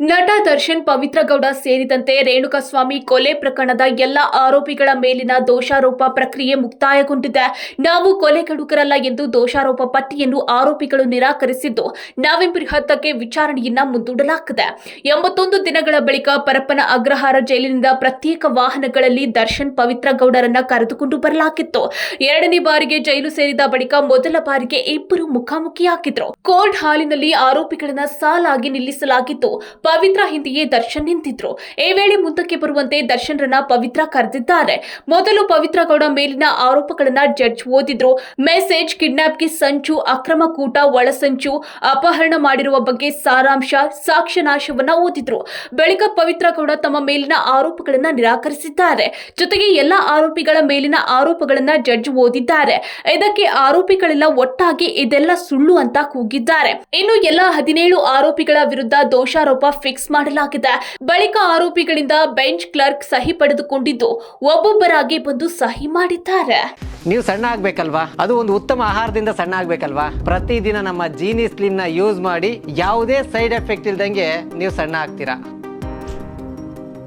ನಟ ದರ್ಶನ್ ಪವಿತ್ರ ಗೌಡ ಸೇರಿದಂತೆ ರೇಣುಕಸ್ವಾಮಿ ಕೊಲೆ ಪ್ರಕರಣದ ಎಲ್ಲ ಆರೋಪಿಗಳ ಮೇಲಿನ ದೋಷಾರೋಪ ಪ್ರಕ್ರಿಯೆ ಮುಕ್ತಾಯಗೊಂಡಿದೆ. ನಾವು ಕೊಲೆಗಡುಕರಲ್ಲ ಎಂದು ದೋಷಾರೋಪ ಪಟ್ಟಿಯನ್ನು ಆರೋಪಿಗಳು ನಿರಾಕರಿಸಿದ್ದು ನವೆಂಬರ್ ಹತ್ತಕ್ಕೆ ವಿಚಾರಣೆಯನ್ನ ಮುಂದೂಡಲಾಗಿದೆ ಎಂಬತ್ತೊಂದು ದಿನಗಳ ಬಳಿಕ ಪರಪ್ಪನ ಅಗ್ರಹಾರ ಜೈಲಿನಿಂದ ಪ್ರತ್ಯೇಕ ವಾಹನಗಳಲ್ಲಿ ದರ್ಶನ್ ಪವಿತ್ರ ಗೌಡರನ್ನ ಕರೆದುಕೊಂಡು ಬರಲಾಗಿತ್ತು. ಎರಡನೇ ಬಾರಿಗೆ ಜೈಲು ಸೇರಿದ ಬಳಿಕ ಮೊದಲ ಬಾರಿಗೆ ಇಬ್ಬರು ಮುಖಾಮುಖಿಯಾಗಿದ್ರು. ಕೋರ್ಟ್ ಹಾಲಿನಲ್ಲಿ ಆರೋಪಿಗಳನ್ನ ಸಾಲಾಗಿ ನಿಲ್ಲಿಸಲಾಗಿತ್ತು. ಪವಿತ್ರ ಹಿಂದೆಯೇ ದರ್ಶನ್ ನಿಂತಿದ್ರು. ಈ ವೇಳೆ ಮುಂದಕ್ಕೆ ಬರುವಂತೆ ದರ್ಶನ್ರನ್ನ ಪವಿತ್ರ ಕರೆದಿದ್ದಾರೆ. ಮೊದಲು ಪವಿತ್ರ ಗೌಡ ಮೇಲಿನ ಆರೋಪಗಳನ್ನ ಜಡ್ಜ್ ಓದಿದ್ರು. ಮೆಸೇಜ್, ಕಿಡ್ನಾಪ್ಗೆ ಸಂಚು, ಅಕ್ರಮ ಕೂಟ, ಒಳಸಂಚು, ಅಪಹರಣ ಮಾಡಿರುವ ಬಗ್ಗೆ ಸಾರಾಂಶ, ಸಾಕ್ಷ್ಯನಾಶವನ್ನ ಓದಿದ್ರು. ಬಳಿಕ ಪವಿತ್ರ ಗೌಡ ತಮ್ಮ ಮೇಲಿನ ಆರೋಪಗಳನ್ನ ನಿರಾಕರಿಸಿದ್ದಾರೆ. ಜೊತೆಗೆ ಎಲ್ಲ ಆರೋಪಿಗಳ ಮೇಲಿನ ಆರೋಪಗಳನ್ನ ಜಡ್ಜ್ ಓದಿದ್ದಾರೆ. ಇದಕ್ಕೆ ಆರೋಪಿಗಳೆಲ್ಲ ಒಟ್ಟಾಗಿ ಇದೆಲ್ಲ ಸುಳ್ಳು ಅಂತ ಕೂಗಿದ್ದಾರೆ. ಇನ್ನು ಎಲ್ಲ ಹದಿನೇಳು ಆರೋಪಿಗಳ ವಿರುದ್ಧ ದೋಷಾರೋಪ ಫಿಕ್ಸ್ ಮಾಡಲಾಗಿದೆ. ಬಳಿಕ ಆರೋಪಿಗಳಿಂದ ಬೆಂಚ್ ಕ್ಲರ್ಕ್ ಸಹಿ ಪಡೆದುಕೊಂಡಿದ್ದು, ಒಬ್ಬೊಬ್ಬರಾಗಿ ಬಂದು ಸಹಿ ಮಾಡಿದ್ದಾರೆ. ನೀವು ಸಣ್ಣ ಆಗ್ಬೇಕಲ್ವಾ? ಅದು ಒಂದು ಉತ್ತಮ ಆಹಾರದಿಂದ ಸಣ್ಣ ಆಗ್ಬೇಕಲ್ವಾ? ಪ್ರತಿದಿನ ನಮ್ಮ ಜೀನಿ ಸ್ಲಿಮ್ನ ಯೂಸ್ ಮಾಡಿ ಯಾವುದೇ ಸೈಡ್ ಎಫೆಕ್ಟ್ ಇಲ್ದಂಗೆ ನೀವು ಸಣ್ಣ ಆಗ್ತೀರಾ?